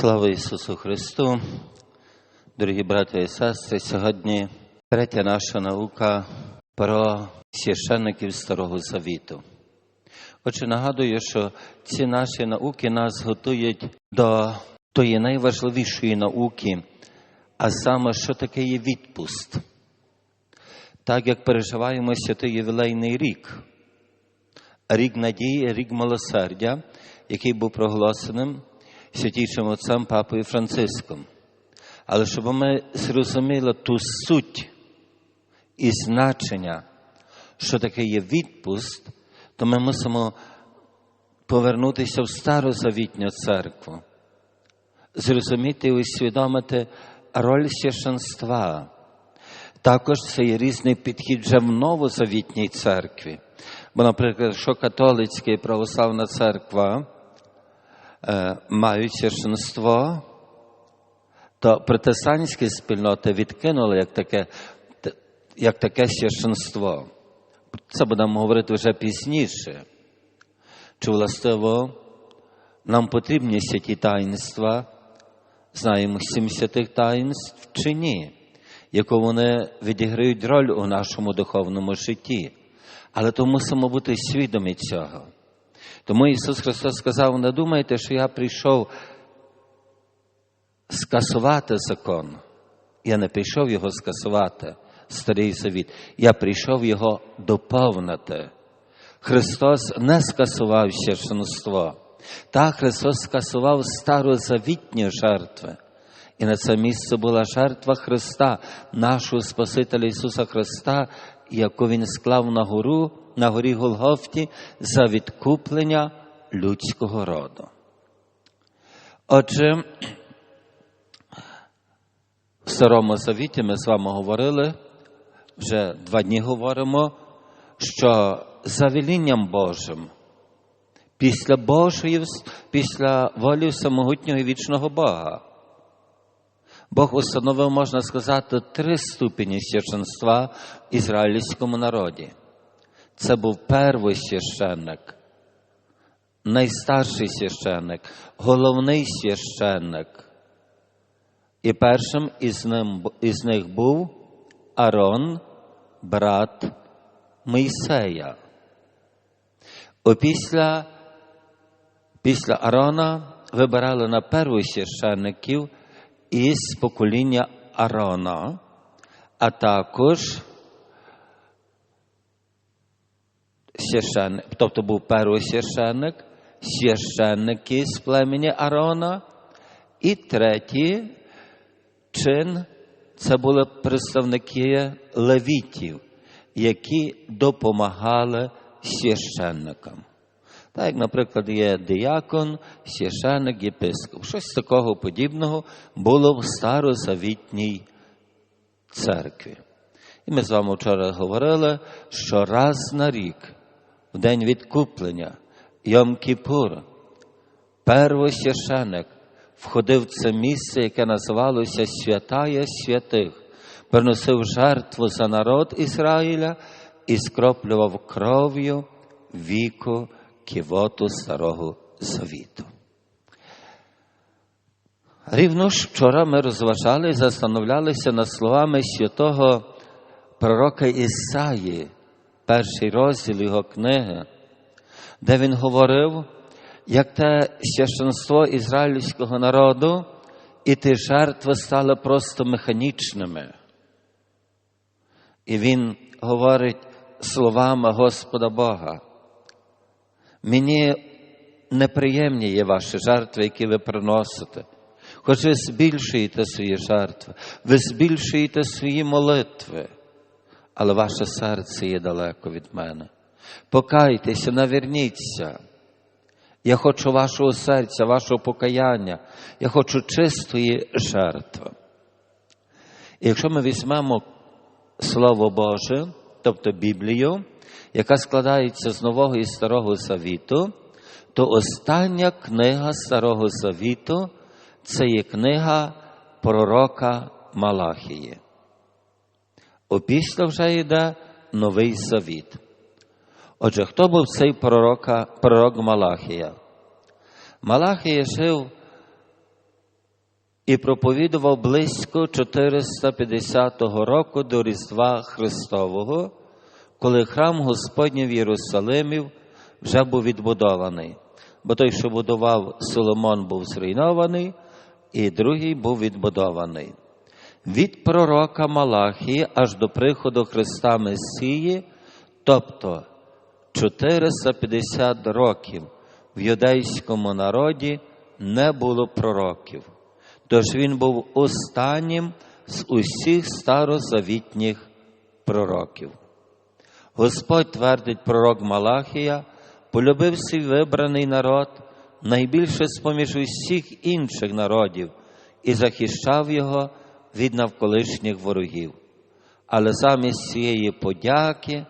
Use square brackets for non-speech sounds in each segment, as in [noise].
Слава Ісусу Христу, дорогі брати і сестри, сьогодні третя наша наука про священників Старого Завіту. Отже, нагадую, що ці наші науки нас готують до тої найважливішої науки, а саме, що таке є відпуст. Так як переживаємо святий ювілейний рік, рік надії, рік милосердя, який був проголошеним святішим отцем Папою Франциском. Але щоб ми зрозуміли ту суть і значення, що таке є відпуст, то ми мусимо повернутися в старозавітню церкву, зрозуміти і усвідомити роль священства. Також це є різний підхід вже в новозавітній церкві. Бо, наприклад, що католицька і православна церква мають священство, то протестантські спільноти відкинули як таке, як таке священство. Це будемо говорити вже пізніше. Чи властиво нам потрібні святі таїнства, знаємо сім святих таїнств чи ні, яку вони відіграють роль у нашому духовному житті. Але то мусимо бути свідомі цього. Тому Ісус Христос сказав: не думайте, що я прийшов скасувати закон. Я не прийшов його скасувати, старий завіт. Я прийшов його доповнити. Христос не скасував священство. Та Христос скасував старозавітні жертви. І на це місце була жертва Христа, нашого Спасителя Ісуса Христа, яку Він склав на гору, на горі Голгофті за відкуплення людського роду. Отже, в Старому Завіті ми з вами говорили, вже два дні говоримо, що за велінням Божим, після Божої, після волі всемогутнього і вічного Бога, Бог установив, можна сказати, три ступені священства в ізраїльському народі. Це був перший священник, найстарший священник, головний священник. І першим із, ним, із них був Арон, брат Мойсея. Опісля після Арона вибирали на перших священників із покоління Арона, а також священник, тобто був перший священник, священники з племені Арона, і третій чин це були представники левітів, які допомагали священникам. Так, як, наприклад, є диякон, священник, єпископ. Щось такого подібного було в старозавітній церкві. І ми з вами вчора говорили, що раз на рік, в день відкуплення, Йом Кіпур, первосвященик входив в це місце, яке називалося Святая Святих, приносив жертву за народ Ізраїля і скроплював кров'ю віку ківоту Старого Завіту. Рівно ж вчора ми розважали і застановлялися над словами святого пророка Ісаї, перший розділ його книги, де він говорив, як те священство ізраїльського народу і ті жертви стали просто механічними. І він говорить словами Господа Бога. Мені неприємні є ваші жертви, які ви приносите. Хоч ви збільшуєте свої жертви, ви збільшуєте свої молитви, але ваше серце є далеко від мене. Покайтеся, наверніться. Я хочу вашого серця, вашого покаяння, я хочу чистої жертви. І якщо ми візьмемо Слово Боже, тобто Біблію, яка складається з Нового і Старого Завіту, то остання книга Старого Завіту це є книга пророка Малахії. Опісля вже йде Новий Завіт. Отже, хто був цей пророка, пророк Малахія? Малахія жив і проповідував близько 450 року до Різдва Христового, коли храм Господній в Єрусалимі вже був відбудований. Бо той, що будував Соломон, був зруйнований, і другий був відбудований. Від пророка Малахії аж до приходу Христа Месії, тобто 450 років в юдейському народі не було пророків. Тож він був останнім з усіх старозавітніх пророків. Господь твердить пророк Малахія, полюбив свій вибраний народ найбільше з поміж усіх інших народів і захищав його від навколишніх ворогів. Але замість цієї подяки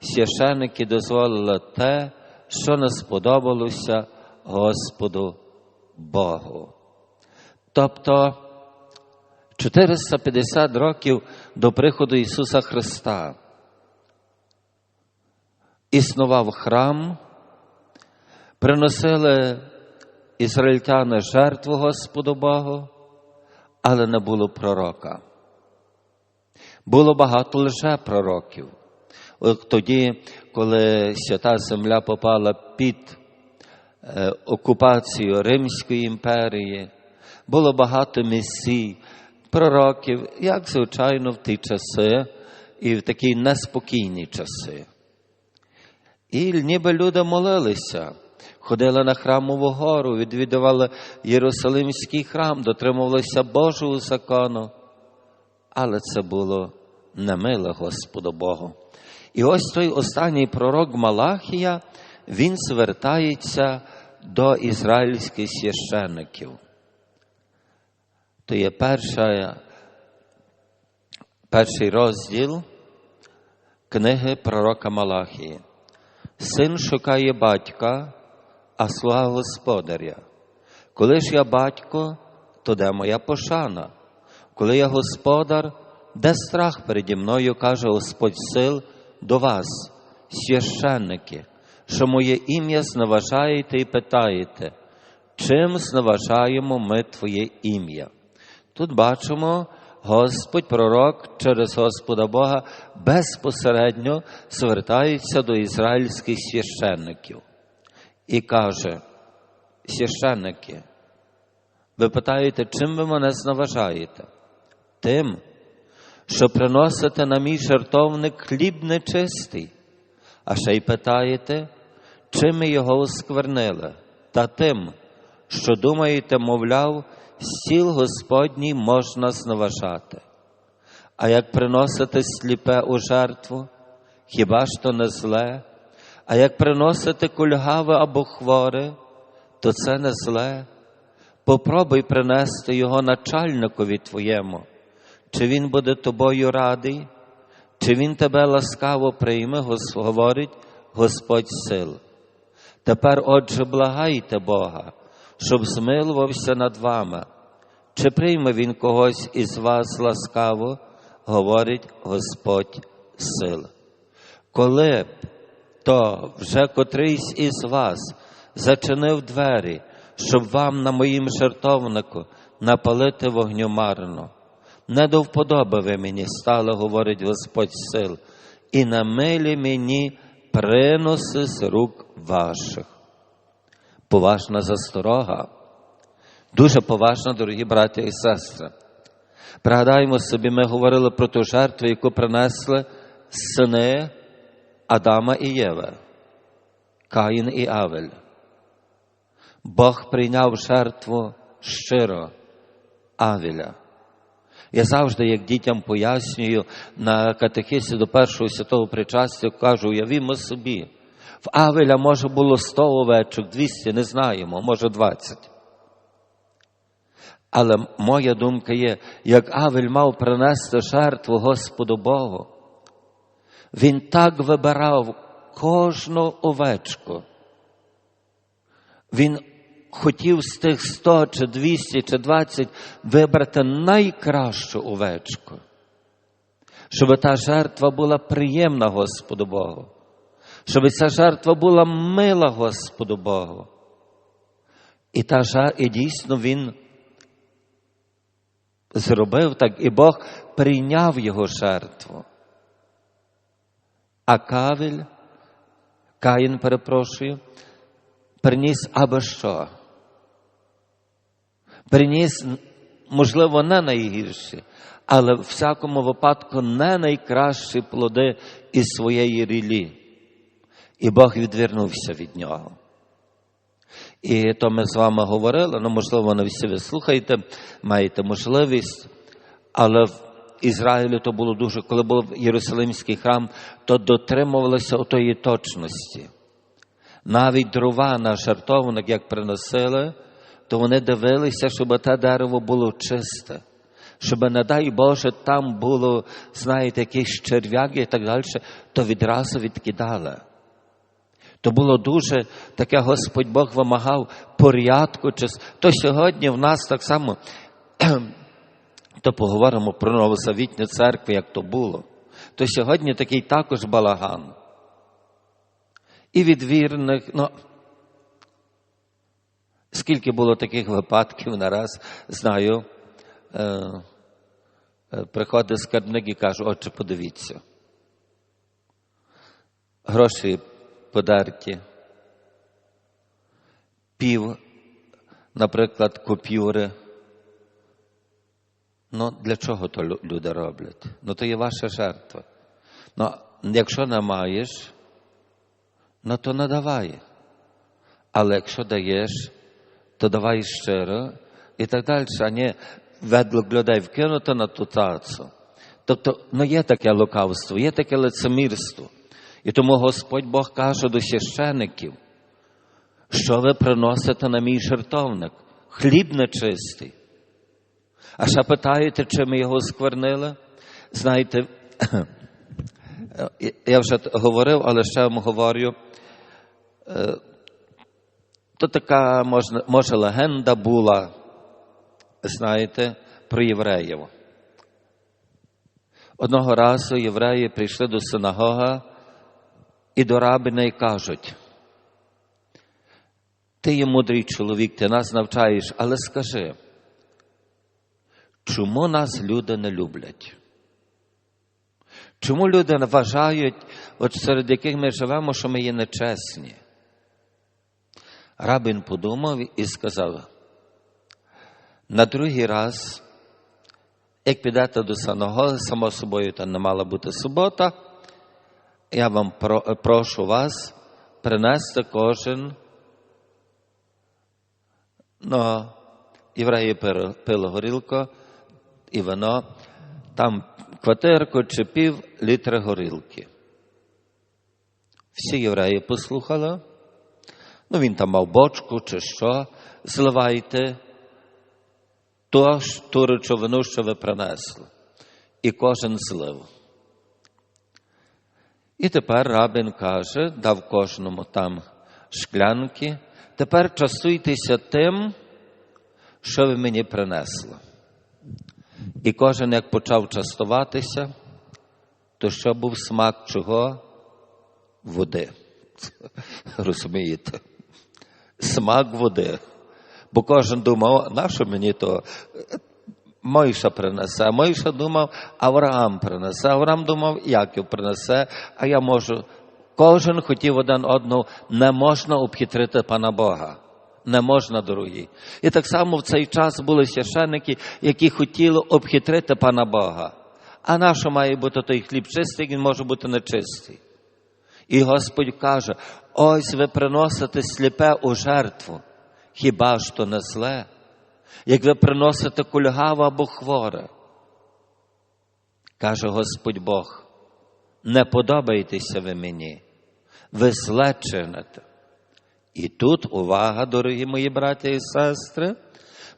священники дозволили те, що не сподобалося Господу Богу. Тобто 450 років до приходу Ісуса Христа існував храм, приносили ізраїльтяни жертву Господу Богу, але не було пророка. Було багато лише пророків. От тоді, коли свята земля попала під е, окупацію Римської імперії, було багато месій, пророків, як звичайно в ті часи і в такі неспокійні часи. І ніби люди молилися, ходили на храмову гору, відвідували Єрусалимський храм, дотримувалися Божого закону, але це було немиле Господу Богу. І ось той останній пророк Малахія, він звертається до ізраїльських священників. То є перша, перший розділ книги пророка Малахії. Син шукає батька, а слуга господаря. Коли ж я батько, то де моя пошана? Коли я господар, де страх переді мною, каже Господь сил до вас, священники, що моє ім'я зневажаєте і питаєте, чим зневажаємо ми Твоє ім'я? Тут бачимо, Господь пророк через Господа Бога безпосередньо звертається до ізраїльських священників і каже: священники, ви питаєте, чим ви мене зневажаєте? Тим, що приносите на мій жертовник хліб нечистий, а ще й питаєте, чим ми його осквернили, та тим, що думаєте, мовляв, стіл Господній можна зневажати. А як приносити сліпе у жертву, хіба ж то не зле? А як приносити кульгаве або хворе, то це не зле. Попробуй принести його начальникові твоєму, чи він буде тобою радий, чи він тебе ласкаво прийме, говорить Господь сил. Тепер, отже, благайте Бога, щоб змилувався над вами. Чи прийме він когось із вас ласкаво, говорить Господь сил. Коли то вже котрийсь із вас зачинив двері, щоб вам на моїм жертовнику напалити вогню марно, не до вподоби ви мені стали, говорить Господь сил, і на милі мені приноси з рук ваших. Поважна засторога. Дуже поважно, дорогі браті і сестри. Пригадаємо собі, ми говорили про ту жертву, яку принесли сини Адама і Єви, Каїн і Авель. Бог прийняв жертву щиро Авеля. Я завжди, як дітям пояснюю на катехисі до першого святого причастя, кажу, уявімо собі, в Авеля може було 100 овечок, 200, не знаємо, може 20. Але моя думка є, як Авель мав принести жертву Господу Богу, він так вибирав кожну овечку. Він хотів з тих 100 чи 200 чи 20 вибрати найкращу овечку, щоб та жертва була приємна Господу Богу, щоб ця жертва була мила Господу Богу. І та жертва, і дійсно він зробив так, і Бог прийняв його жертву. А Кавель, Каїн, перепрошую, приніс аби що. Приніс, можливо, не найгірші, але в всякому випадку не найкращі плоди із своєї рілі. І Бог відвернувся від нього. І то ми з вами говорили, ну, можливо, не всі ви слухаєте, маєте можливість, але в Ізраїлі то було дуже, коли був Єрусалимський храм, то дотримувалося отої точності. Навіть дрова на жартовник, як приносили, то вони дивилися, щоб те дерево було чисте, щоб, не дай Боже, там було, знаєте, якісь черв'яки і так далі, то відразу відкидали. То було дуже таке Господь Бог вимагав порядку. То сьогодні в нас так само, [clears throat] то поговоримо про новосовітню церкву, як то було. То сьогодні такий також балаган. І від вірних, ну, скільки було таких випадків нараз, знаю, е, е, приходить скарбник і каже, отче, подивіться. Гроші подерті, пів, наприклад, купюри. Ну, для чого то люди роблять? Ну, то є ваша жертва. Ну, якщо не маєш, ну то не давай. Але якщо даєш, то давай щиро і так далі, а не ведлок людей вкинути на ту тацу. Тобто, ну є таке лукавство, є таке лицемірство. І тому Господь Бог каже до священиків, що ви приносите на мій жертовник? Хліб нечистий. А ще питаєте, чи ми його сквернили? Знаєте, [clears throat] я вже говорив, але ще вам говорю. То така може, може легенда була, знаєте, про євреїв. Одного разу євреї прийшли до синагога і до рабина і кажуть, ти є мудрий чоловік, ти нас навчаєш, але скажи, чому нас люди не люблять? Чому люди вважають, от серед яких ми живемо, що ми є нечесні? Рабин подумав і сказав, на другий раз, як підете до Саного, само собою, то не мала бути субота, я вам прошу вас принести кожен. Ну, євреї пили горілку і вино, там квартирку чи пів літра горілки. Всі євреї послухали. Ну, він там мав бочку чи що, зливайте ту, ту речовину, що ви принесли. І кожен злив. І тепер рабин каже, дав кожному там шклянки, тепер частуйтеся тим, що ви мені принесли. І кожен, як почав частуватися, то що був смак чого? Води. [laughs] Розумієте? Смак води. Бо кожен думав, нащо мені то Мойша принесе. Мойша думав, Авраам принесе. Авраам думав, Яків принесе, а я можу. Кожен хотів один одного, не можна обхитрити пана Бога. Не можна, дорогі. І так само в цей час були священники, які хотіли обхитрити пана Бога. А на має бути той хліб чистий, він може бути нечистий. І Господь каже: ось ви приносите сліпе у жертву. Хіба то не зле? Як ви приносите кульгаве або хворе. Каже Господь Бог, не подобаєтеся ви мені, ви зле чините. І тут увага, дорогі мої браті і сестри,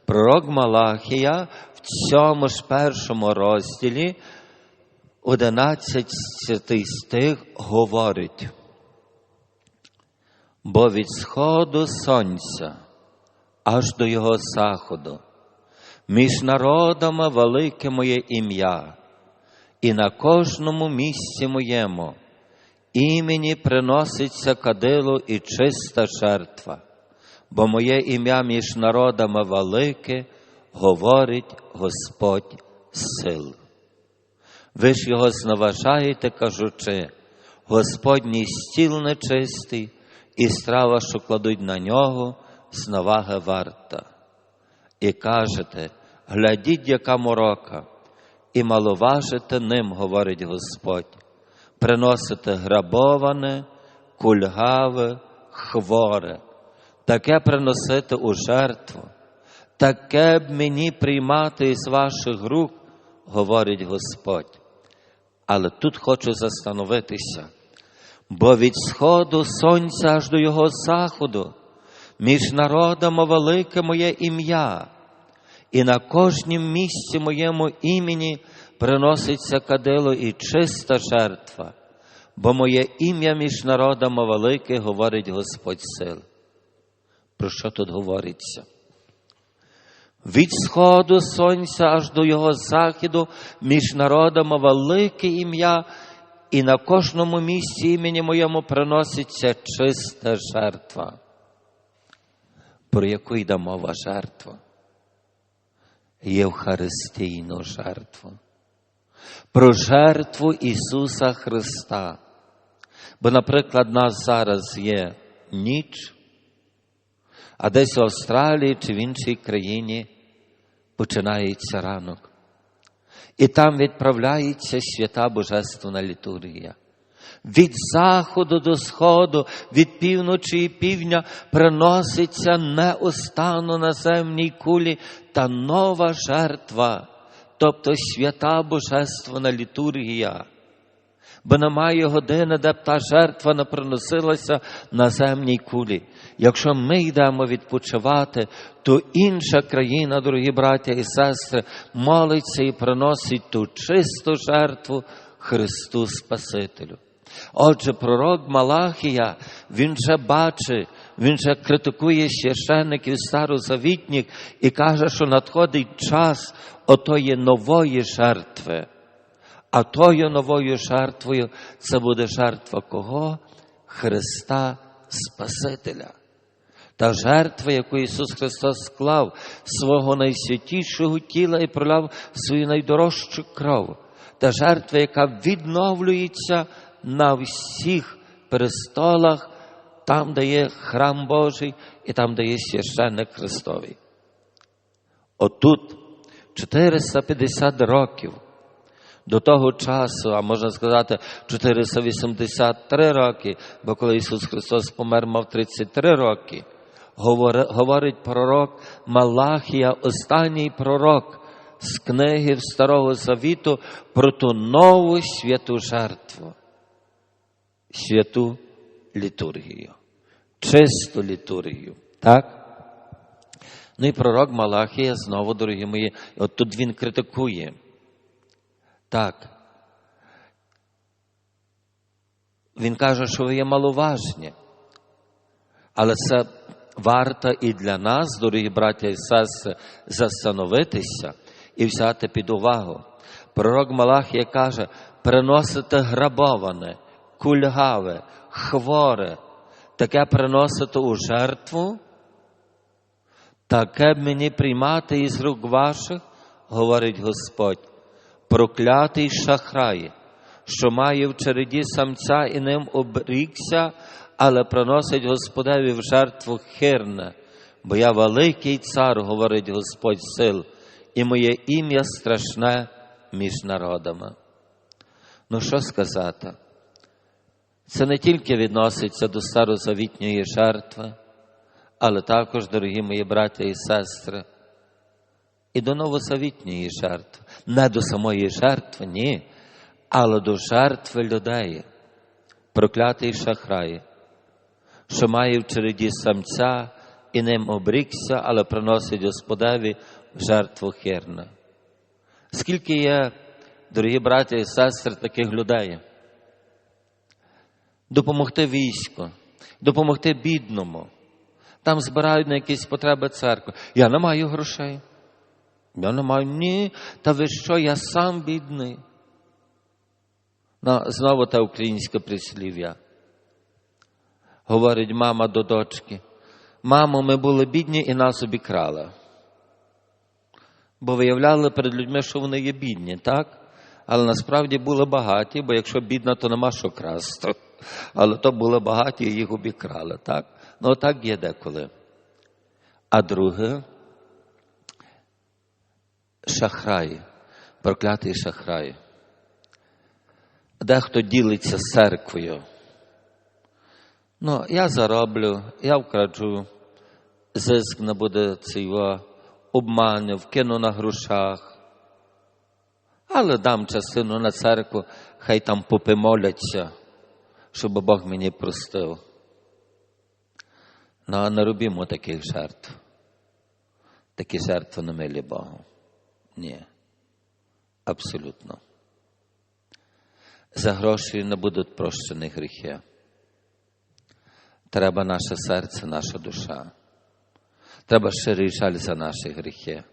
пророк Малахія в цьому ж першому розділі, 11 стих говорить, бо від сходу сонця аж до його заходу. Між народами велике моє ім'я, і на кожному місці моєму імені приноситься кадило і чиста жертва, бо моє ім'я між народами велике, говорить Господь сил. Ви ж його зневажаєте, кажучи, Господній стіл нечистий, і страва, що кладуть на нього, зневаги варта. І кажете, глядіть, яка морока, і маловажите ним, говорить Господь, приносите грабоване, кульгаве, хворе, таке приносити у жертву, таке б мені приймати із ваших рук, говорить Господь. Але тут хочу застановитися, бо від сходу сонця аж до його заходу, між народами велике моє ім'я, і на кожнім місці моєму імені приноситься кадило і чиста жертва, бо моє ім'я між народами велике, говорить Господь сил. Про що тут говориться? Від сходу сонця аж до його західу між народами велике ім'я, і на кожному місці імені моєму приноситься чиста жертва. Про яку йде мова жертва? Євхаристійну жертву. Про жертву Ісуса Христа. Бо, наприклад, нас зараз є ніч, а десь в Австралії чи в іншій країні починається ранок. І там відправляється свята Божественна літургія. Від заходу до сходу, від півночі і півдня приноситься неустанно на земній кулі та нова жертва, тобто свята Божественна літургія. Бо немає години, де б та жертва не приносилася на земній кулі. Якщо ми йдемо відпочивати, то інша країна, дорогі браття і сестри, молиться і приносить ту чисту жертву Христу Спасителю. Отже, пророк Малахія, він же бачить, він же критикує священників старозавітніх і каже, що надходить час отої нової жертви. А тою новою жертвою це буде жертва кого? Христа Спасителя. Та жертва, яку Ісус Христос склав свого найсвятішого тіла і проляв свою найдорожчу кров. Та жертва, яка відновлюється на всіх престолах, там, де є храм Божий і там, де є священник Христовий. Отут 450 років до того часу, а можна сказати, 483 роки, бо коли Ісус Христос помер, мав 33 роки, говорить пророк Малахія, останній пророк з книги Старого Завіту про ту нову святу жертву, святу літургію, чисту літургію. Так? Ну і пророк Малахія знову, дорогі мої, от тут він критикує. Так. Він каже, що ви є маловажні. Але це варто і для нас, дорогі браття і сестри, застановитися і взяти під увагу. Пророк Малахія каже, приносите грабоване, кульгаве, хворе, таке приносите у жертву, таке б мені приймати із рук ваших, говорить Господь проклятий шахрай, що має в череді самця і ним обрікся, але приносить Господеві в жертву хирне, бо я великий цар, говорить Господь сил, і моє ім'я страшне між народами. Ну, що сказати? Це не тільки відноситься до старозавітньої жертви, але також, дорогі мої браття і сестри і до новосавітньої жертви. Не до самої жертви, ні, але до жертви людей, проклятий шахрай, що має в череді самця і ним обрікся, але приносить Господеві жертву хирна. Скільки є, дорогі браті і сестри, таких людей? Допомогти війську, допомогти бідному. Там збирають на якісь потреби церкви. Я не маю грошей. Я не маю ні, та ви що, я сам бідний. Ну, знову те українське прислів'я. Говорить мама до дочки. Мамо, ми були бідні і нас обікрали. Бо виявляли перед людьми, що вони є бідні, так? Але насправді були багаті, бо якщо бідна, то нема що красти. Але то були багаті і їх обікрали, так? Ну, так є деколи. А друге шахрай, проклятий шахрай. Дехто ділиться з церквою. Ну, я зароблю, я вкраджу, зиск не буде цього, обманю, вкину на грошах. Але дам частину на церкву, хай там попи моляться, щоб Бог мені простив. Ну, а не робімо таких жертв. Такі жертви не милі Богу. Ні. Абсолютно. За гроші не будуть прощені гріхи. Треба наше серце, наша душа. Треба щирий жаль за наші гріхи.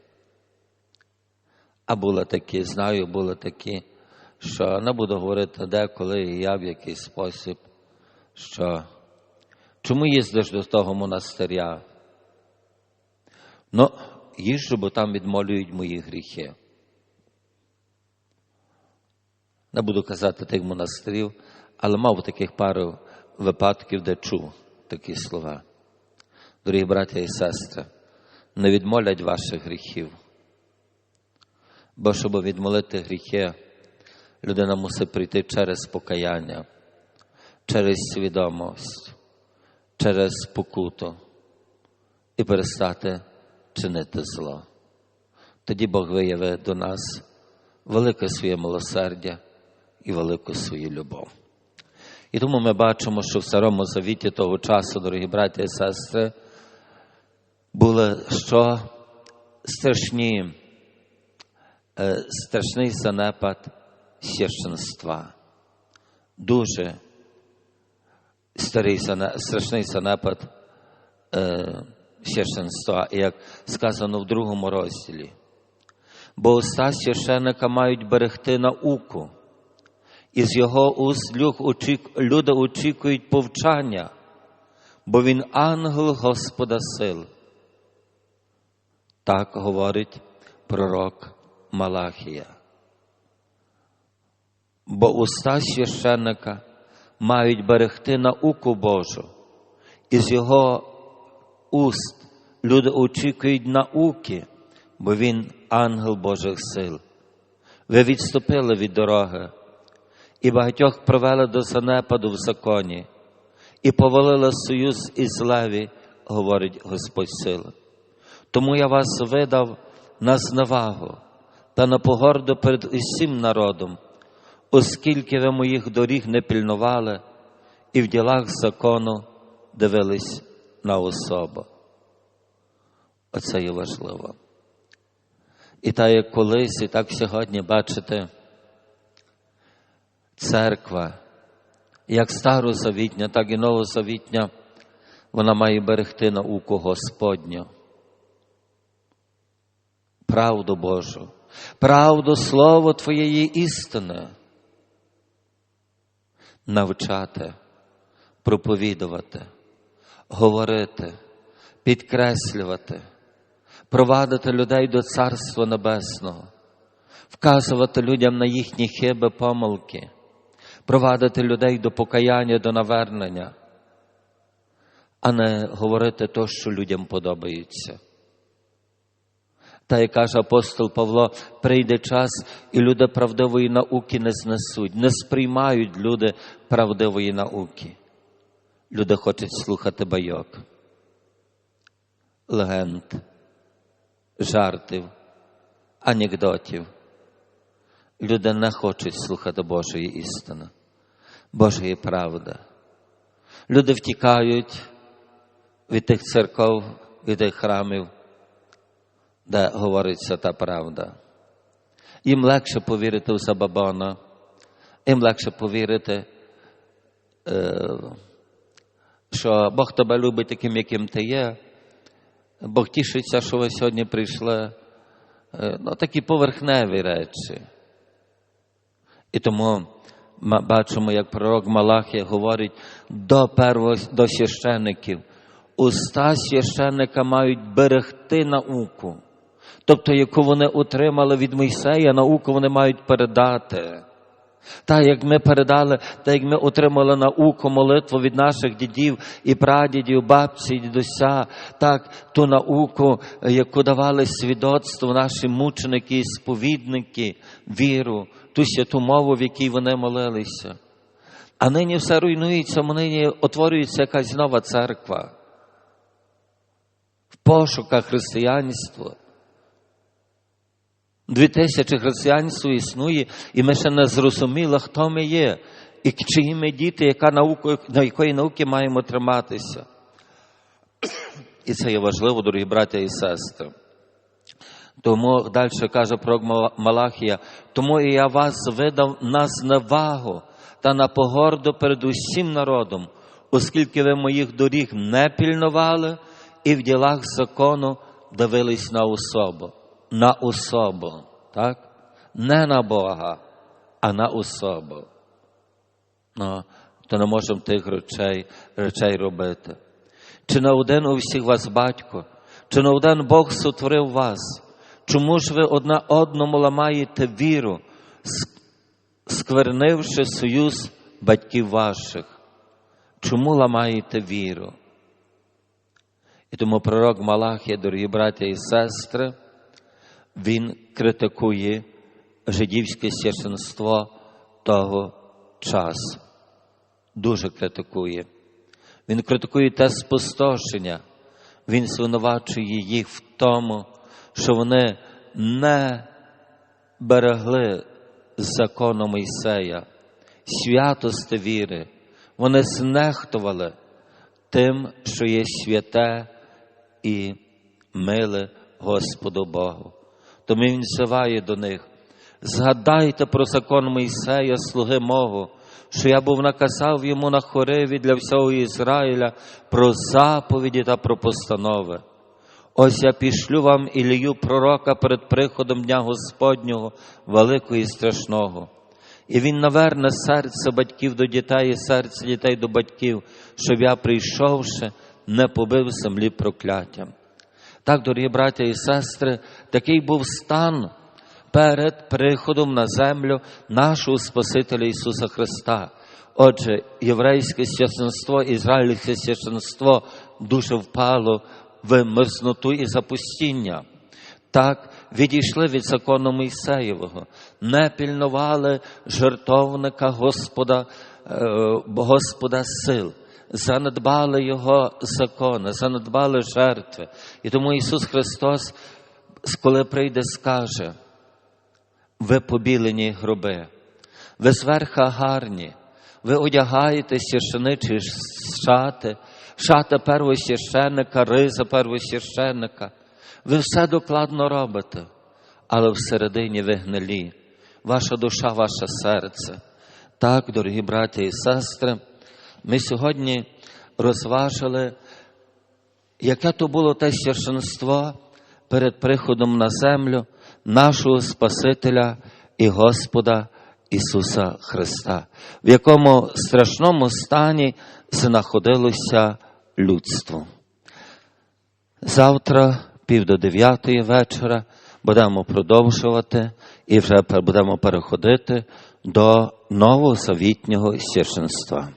А були такі, знаю, були такі, що не буду говорити де, коли і я в який спосіб, що чому їздиш до того монастиря? Ну, їжджу, бо там відмолюють мої гріхи. Не буду казати тих монастирів, але мав таких пару випадків, де чув такі слова. Дорогі браття і сестри, не відмолять ваших гріхів. Бо щоб відмолити гріхи, людина мусить прийти через покаяння, через свідомість, через покуту і перестати чинити зло. Тоді Бог виявить до нас велике своє милосердя і велику свою любов. І тому ми бачимо, що в Старому Завіті того часу, дорогі браті і сестри, були що страшні, е, страшний занепад священства. Дуже старий страшний занепад е, священства, як сказано в другому розділі. Бо уста священника мають берегти науку, і з його уст люди очікують повчання, бо він ангел Господа сил. Так говорить пророк Малахія. Бо уста священника мають берегти науку Божу, і з його уст люди очікують науки, бо він ангел Божих сил. Ви відступили від дороги, і багатьох привели до занепаду в законі, і повалили союз із леві, говорить Господь сил. Тому я вас видав на зневагу та на погорду перед усім народом, оскільки ви моїх доріг не пильнували і в ділах закону дивились на особу. Оце є важливо. І так як колись, і так сьогодні бачите, церква, як старозавітня, так і новозавітня, вона має берегти науку Господню. Правду Божу, правду Слово Твоєї істини. Навчати, проповідувати, говорити, підкреслювати, провадити людей до Царства Небесного, вказувати людям на їхні хиби, помилки, провадити людей до покаяння, до навернення, а не говорити то, що людям подобається. Та як каже апостол Павло, прийде час, і люди правдивої науки не знесуть, не сприймають люди правдивої науки. Люди хочуть слухати байок, легенд, жартів, анекдотів. Люди не хочуть слухати Божої істини, Божої правди. Люди втікають від тих церков, від тих храмів, де говориться та правда. Їм легше повірити в Забабона, їм легше повірити, е, що Бог тебе любить таким, яким ти є. Бог тішиться, що ви сьогодні прийшли. Е, Ну, такі поверхневі речі. І тому ми бачимо, як пророк Малахія говорить до перво, до священиків. Уста священника мають берегти науку, тобто яку вони отримали від Мойсея, науку вони мають передати. Так, як ми передали, так як ми отримали науку, молитву від наших дідів і прадідів, бабці і дідуся, так, ту науку, яку давали свідоцтво наші мученики сповідники, віру, ту святу мову, в якій вони молилися. А нині все руйнується, нині утворюється якась нова церква. В пошуках християнства. Дві тисячі християнство існує, і ми ще не зрозуміли, хто ми є, і чиї ми діти, яка наука, на якої науки маємо триматися. І це є важливо, дорогі браття і сестри. Тому далі каже про Малахія, тому і я вас видав на зневагу та на погорду перед усім народом, оскільки ви моїх доріг не пільнували і в ділах закону дивились на особу на особу, так? Не на Бога, а на особу. Ну, то не можемо тих речей, речей робити. Чи не один у всіх вас батько, чи не один Бог сотворив вас? Чому ж ви одна одному ламаєте віру, сквернивши союз батьків ваших? Чому ламаєте віру? І тому пророк Малахія, дорогі браття і сестри, він критикує жидівське священство того часу. Дуже критикує. Він критикує те спустошення. Він звинувачує їх в тому, що вони не берегли закону Мойсея, святости віри. Вони знехтували тим, що є святе і миле Господу Богу. Тому він взиває до них. Згадайте про закон Мойсея, слуги мого, що я був наказав йому на хориві для всього Ізраїля про заповіді та про постанови. Ось я пішлю вам Ілію пророка перед приходом Дня Господнього, великого і страшного. І він наверне серце батьків до дітей і серце дітей до батьків, щоб я, прийшовши, не побив землі прокляттям. Так, дорогі браття і сестри, такий був стан перед приходом на землю нашого Спасителя Ісуса Христа. Отже, єврейське священство, ізраїльське священство дуже впало в мерзноту і запустіння. Так, відійшли від закону Мойсеєвого, не пільнували жертовника Господа, Господа сил занедбали Його закони, занедбали жертви. І тому Ісус Христос, коли прийде, скаже, ви побілені гроби, ви зверха гарні, ви одягаєте священичі шати, шати первосвященника, риза первосвященника. Ви все докладно робите, але всередині ви гнилі, ваша душа, ваше серце. Так, дорогі браті і сестри. Ми сьогодні розважили, яке то було те священство перед приходом на землю нашого Спасителя і Господа Ісуса Христа, в якому страшному стані знаходилося людство. Завтра, пів до дев'ятої вечора, будемо продовжувати і вже будемо переходити до новозавітнього священства.